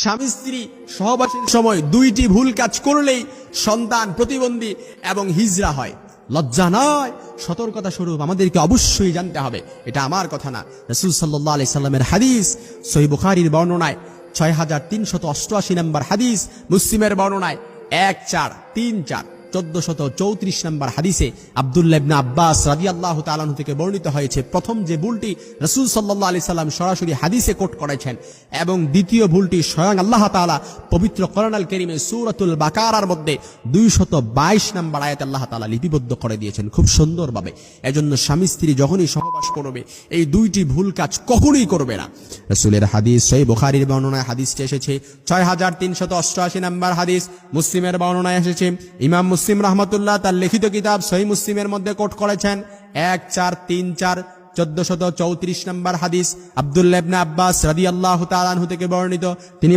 স্বামী স্ত্রী সহবাসের সময় দুইটি ভুল কাজ করলেই সন্তান প্রতিবন্ধী এবং হিজরা হয়। লজ্জা নয়, সতর্কতা স্বরূপ আমাদেরকে অবশ্যই জানতে হবে। এটা আমার কথা না। রসুল সাল্লাহ আলি সাল্লামের হাদিস সহি বুখারির বর্ণনায় ছয় হাজার তিনশত অষ্টআশি নম্বর হাদিস, মুসলিমের বর্ণনায় এক চার, তিন চার। চৌত্রিশ নম্বর হাদিসে আব্বাস আল্লাহ তাআলাহু থেকে বর্ণিত হয়েছে, প্রথম যে ভুলটি রসুল আলি সাল্লাম সরাসরি হাদিসে কোট করেছেন এবং দ্বিতীয় ভুলটি স্বয়ং আল্লাহ তাআলা পবিত্র করোনাল কেরিমে সুরতুল বাকারার মধ্যে 222 নম্বর আয়াত আল্লাহ তাআলা লিপিবদ্ধ করে দিয়েছেন খুব সুন্দরভাবে। এজন্য স্বামী স্ত্রী যখনই সহবাস করবে। এই দুইটি ভুল কাজ কখনোই করবে না। রাসূলের হাদিস সহিহ বুখারীর বর্ণনায় হাদিসটি এসেছে 6388 নম্বর হাদিস, মুসলিমের বর্ণনায় এসেছে। ইমাম মুসলিম রহমতুল্লাহ তার লিখিত কিতাব সহি মুসলিমের মধ্যে কোট করেছেন। এক চার তিন চার, চোদ্দশত চৌত্রিশ নম্বর হাদিস, আবদুল্লাহ ইবনে আব্বাস রাদিয়াল্লাহু তাআলা আনহু থেকে বর্ণিত। তিনি